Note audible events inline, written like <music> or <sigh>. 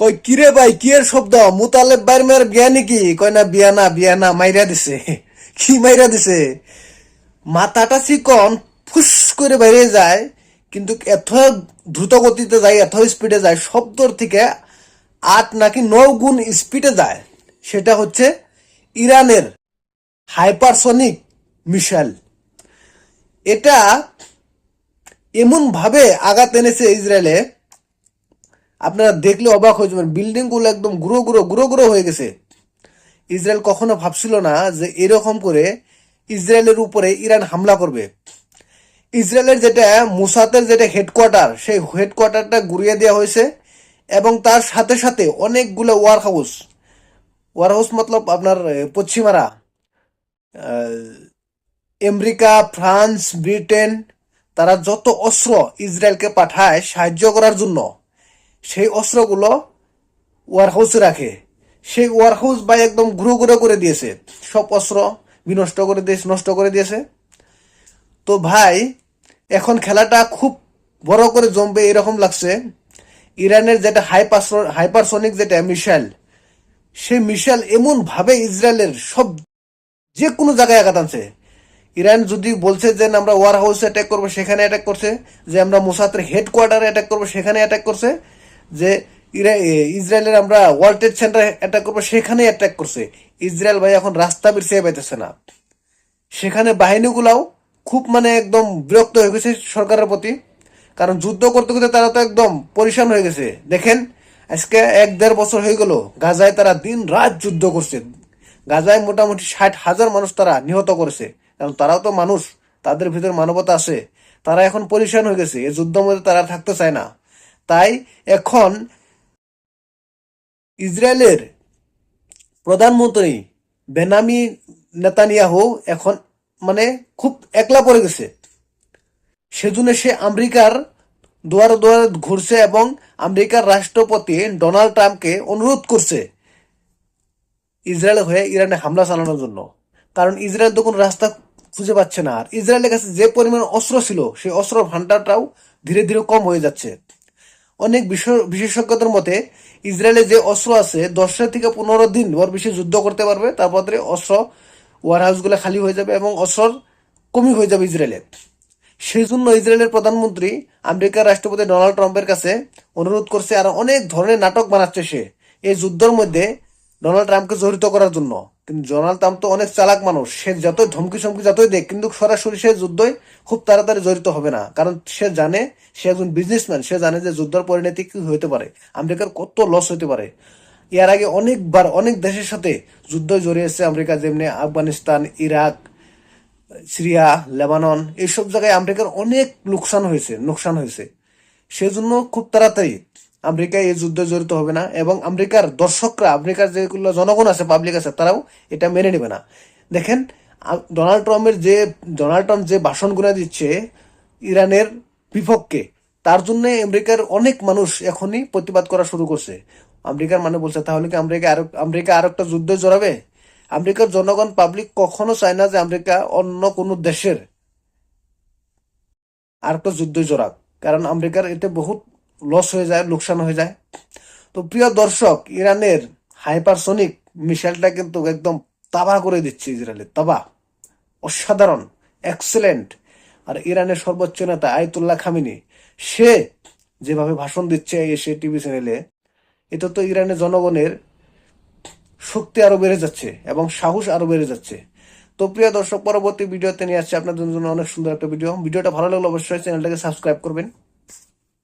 কই কিরে ভাই, কি এর শব্দ? মুতালেব বাইর মেয়ের বিয়া নাকি? কয়, না, বিয়া না বিয়া না, মাইরা দিছে। <laughs> কি মাইরা দিছে? মাথাটা চিকন, ফুস করে বাইরে যায়, কিন্তু এত দ্রুত গতিতে যায় এত স্পিডে যায়, শব্দর থেকে আট নাকি ন গুণ স্পিডে যায়। সেটা হচ্ছে ইরানের হাইপারসনিক মিসাইল। এটা এমন ভাবে আঘাত এনেছে ইসরায়েলে আপনারা দেখলে অবাক হয়ে যাবেন। বিল্ডিংগুলো একদম গুঁড়ো গুঁড়ো গুঁড়ো গুঁড়ো হয়ে গেছে। ইসরায়েল কখনো ভাবছিল না যে এরকম করে ইসরায়েলের উপরে ইরান হামলা করবে। ইসরায়েলের যেটা, মুসাতের যেটা হেডকোয়ার্টার সেই হেডকোয়ার্টারটা গুড়িয়ে দেওয়া হয়েছে এবং তার সাথে সাথে অনেকগুলো ওয়ার হাউস ওয়ার হাউস মতলব আপনার পশ্চিমারা। আমেরিকা, ফ্রান্স, ব্রিটেন, তারা যত অস্ত্র ইসরায়েলকে পাঠায় সাহায্য করার জন্য। সেই অস্ত্রগুলো ওয়ার হাউসে রাখে। সেই ওয়ার হাউস ভাই একদম ঘুরো ঘুরো করে দিয়েছে। সব অস্ত্র বিনষ্ট করে দিয়েছে, নষ্ট করে দিয়েছে। তো ভাই, এখন খেলাটা খুব বড় করে জমবে এরকম লাগছে। ইরানের যেটা হাইপার হাইপারসনিক যেটা মিসাইল সেই মিসাইল এমন ভাবে ইসরায়েলের সব যে কোনো জায়গায় আঘাত আনছে। ইরান যদি বলছে যে আমরা ওয়ার হাউসে অ্যাটাক করব, সেখানে অ্যাটাক করছে। যে আমরা মোসাদের হেডকোয়ার্টারে অ্যাটাক করব, সেখানে অ্যাটাক করছে। যে ইসরায়েলের আমরা ওয়ার্ল্ড ট্রেড সেন্টারে অ্যাটাক করব, সেখানেই অ্যাটাক করছে। ইসরায়েল ভাই এখন রাস্তা বেরিয়ে পাইতেছে না। সেখানে বাহিনীগুলাও খুব মানে একদম বিরক্ত হয়ে গেছে সরকারের প্রতি। কারণ যুদ্ধ করতে করতে তারা তো একদম পরিশান হয়ে গেছে। দেখেন, আজকে এক দেড় বছর হয়ে গেল, গাজায় তারা দিন রাত যুদ্ধ করছে। গাজায় মোটামুটি ষাট হাজার মানুষ তারা নিহত করেছে। কারণ তারাও তো মানুষ, তাদের ভিতর মানবতা আছে। তারা এখন পরিশান হয়ে গেছে এই যুদ্ধ মধ্যে তারা থাকতে চায় না। তাই এখন ইসরায়েলের প্রধানমন্ত্রী বেনামি নেতানিয়াহু এখন মানে খুব একলা পড়ে গেছে। সেজন্য সে আমেরিকার দুয়ারে দুয়ারে ঘুরছে এবং আমেরিকার রাষ্ট্রপতি ডোনাল্ড ট্রাম্পকে অনুরোধ করছে ইসরায়েল হয়ে ইরানে হামলা চালানোর জন্য। কারণ ইসরায়েল তো কোনো রাস্তা খুঁজে পাচ্ছে না। আর ইসরায়েলের কাছে যে পরিমাণ অস্ত্র ছিল, সেই অস্ত্র ভান্ডারটাও ধীরে ধীরে কম হয়ে যাচ্ছে। অনেক বিশেষ- বিশেষজ্ঞদের মতে, ইসরায়েলে যে অস্ত্র আছে, দশটা থেকে পনেরো দিন ওর বেশি যুদ্ধ করতে পারবে। তারপরে অস্ত্র ওয়ার হাউসগুলো খালি হয়ে যাবে এবং অস্ত্র কমই হয়ে যাবে ইসরায়েলের সেই জন্য ইসরায়েলের প্রধানমন্ত্রী, আমেরিকার রাষ্ট্রপতি ডোনাল্ড ট্রাম্পের কাছে অনুরোধ করছে আর অনেক ধরনের নাটক বানাচ্ছে সে এই যুদ্ধের মধ্যে ডোনাল্ড ট্রাম্পকে জড়িত করার জন্য। কিন্তু ডোনাল্ড ট্রাম্প তো অনেক চালাক মানুষ। সে যতই ধমকি চমকি যতই দেখ কিন্তু সরাসরি সে যুদ্ধই খুব তাড়াতাড়ি জড়িত হবে না। কারণ সে জানে, সে একজন বিজনেসম্যান সে জানে যে যুদ্ধের পরিণতি কি হতে পারে। আমেরিকার কত লস হতে পারে। এর আগে অনেকবার অনেক দেশের সাথে যুদ্ধ জড়িয়েছে আমেরিকা, যেমনি আফগানিস্তান, ইরাক, সিরিয়া, লেবানন, এইসব জায়গায় আমেরিকার অনেক লোকসান হয়েছে লোকসান হয়েছে। সেজন্য খুব তাড়াতাড়ি আমেরিকা এই যুদ্ধে জড়িত হবে না এবং আমেরিকার দর্শকরা, আমেরিকার যেগুলো জনগণ আছে পাবলিক আছে, তারাও এটা মেনে নেবে না। দেখেন ডোনাল্ড ট্রাম্পের যে ডোনাল্ড ট্রাম্প যে ভাষণগুলো দিচ্ছে ইরানের বিপক্ষে, তার জন্য আমেরিকার অনেক মানুষ এখনই প্রতিবাদ করা শুরু করছে। আমেরিকার মানে বলছে, তাহলে কি আমেরিকা আরও, আমেরিকা আর একটা যুদ্ধে জড়াবে? আমেরিকার জনগণ পাবলিক কখনো চায় না যে আমেরিকা অন্য কোনো দেশের আর একটা যুদ্ধ জড়াক। কারণ আমেরিকার এতে বহুত লস হয়ে যায়, লোকসান হয়ে যায়। তো প্রিয় দর্শক, ইরানের হাইপারসনিক মিসাইলটা কিন্তু একদম তাবা করে দিচ্ছে ইসরায়েলের। তাবা, অসাধারণ এক্সেলেন্ট আর ইরানের সর্বোচ্চ নেতা আয়তুল্লাহ খামিনি, সে যেভাবে ভাষণ দিচ্ছে এসে টিভি চ্যানেলে, এটা তো ইরানের জনগণের শক্তি আরও বেড়ে যাচ্ছে এবং সাহস আরও বেড়ে যাচ্ছে। তো প্রিয় দর্শক, পরবর্তী ভিডিওতে নিয়ে আসছে আপনাদের জন্য অনেক সুন্দর একটা ভিডিও। ভিডিওটা ভালো লাগলে অবশ্যই চ্যানেলটাকে সাবস্ক্রাইব করবেন।